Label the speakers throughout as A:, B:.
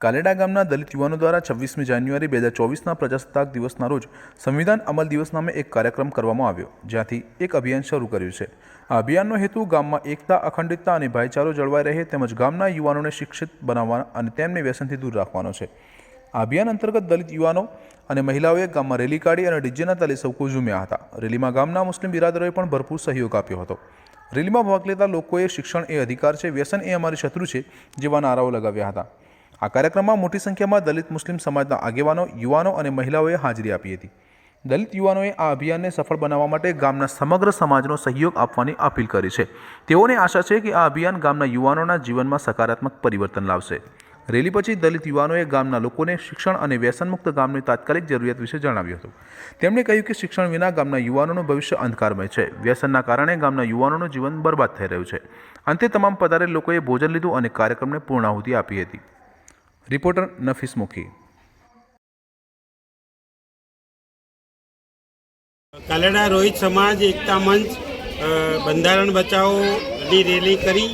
A: કાલેડા ગામના દલિત યુવાનો દ્વારા છવ્વીસમી જાન્યુઆરી બે હજાર ચોવીસના પ્રજાસત્તાક દિવસના રોજ સંવિધાન અમલ દિવસ નામે એક કાર્યક્રમ કરવામાં આવ્યો, જ્યાંથી એક અભિયાન શરૂ કર્યું છે. આ અભિયાનનો હેતુ ગામમાં એકતા, અખંડિતતા અને ભાઈચારો જળવાઈ રહે તેમજ ગામના યુવાનોને શિક્ષિત બનાવવા અને તેમને વ્યસનથી દૂર રાખવાનો છે. અભિયાન અંતર્ગત દલિત યુવાનો અને મહિલાઓએ ગામમાં રેલી કાઢી અને ડીજેના તાલે સૌ ઝૂમ્યા હતા. રેલીમાં ગામના મુસ્લિમ બિરાદરોએ પણ ભરપૂર સહયોગ આપ્યો હતો. રેલીમાં ભાગ લેતા લોકોએ શિક્ષણ એ અધિકાર છે, વ્યસન એ અમારી શત્રુ છે જેવા નારાઓ લગાવ્યા હતા. આ કાર્યક્રમમાં મોટી સંખ્યામાં દલિત મુસ્લિમ સમાજના આગેવાનો, યુવાનો અને મહિલાઓએ હાજરી આપી હતી. દલિત યુવાનોએ આ અભિયાનને સફળ બનાવવા માટે ગામના સમગ્ર સમાજનો સહયોગ આપવાની અપીલ કરી છે. તેઓને આશા છે કે આ અભિયાન ગામના યુવાનોના જીવનમાં સકારાત્મક પરિવર્તન લાવશે. રેલી પછી દલિત યુવાનોએ ગામના લોકોને શિક્ષણ અને વ્યસનમુક્ત ગામની તાત્કાલિક જરૂરિયાત વિશે જણાવ્યું હતું. તેમણે કહ્યું કે શિક્ષણ વિના ગામના યુવાનોનું ભવિષ્ય અંધકારમય છે. વ્યસનના કારણે ગામના યુવાનોનું જીવન બરબાદ થઈ રહ્યું છે. અંતે તમામ પધારેલ લોકોએ ભોજન લીધું અને કાર્યક્રમને પૂર્ણાહુતિ આપી હતી. રિપોર્ટર નફીસ મુખી.
B: કાલેડા રોહિત સમાજ એકતા મંચ બંધારણ બચાવોની રેલી કરી.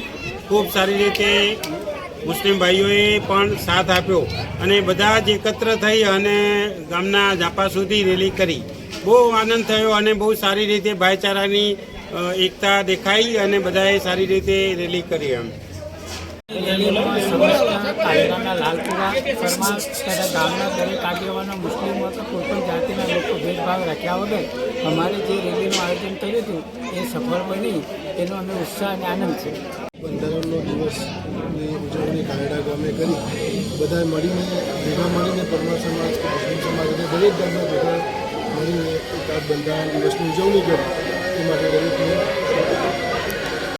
B: ખૂબ સારી રીતે મુસ્લિમ ભાઈઓએ પણ સાથ આપ્યો અને બધા જ એકત્ર થઈ અને ગામના ઝાપા સુધી રેલી કરી. બહુ આનંદ થયો અને બહુ સારી રીતે ભાઈચારાની એકતા દેખાઈ અને બધાએ સારી રીતે રેલી કરી એમ.
C: કાયદાના લાલપુરા પરમાર તથા ગામના દરેક આગેવાનો જાતિના લોકો ભેદભાવ રાખ્યા વગર અમારે જે રેલીનું આયોજન કર્યું હતું એ સફળ બની. એનો અમે ઉત્સાહ અને આનંદ છે.
D: બંધારણનો દિવસની ઉજવણી કાયડા ગામે કરી. બધાએ મળીને, ભેગા મળીને પરમાર સમાજ કે મુસ્લિમ સમાજ અને દરેક ગામના ભેગા મળીને એક આ બંધારણ દિવસની ઉજવણી કરી. એ માટે દરેકને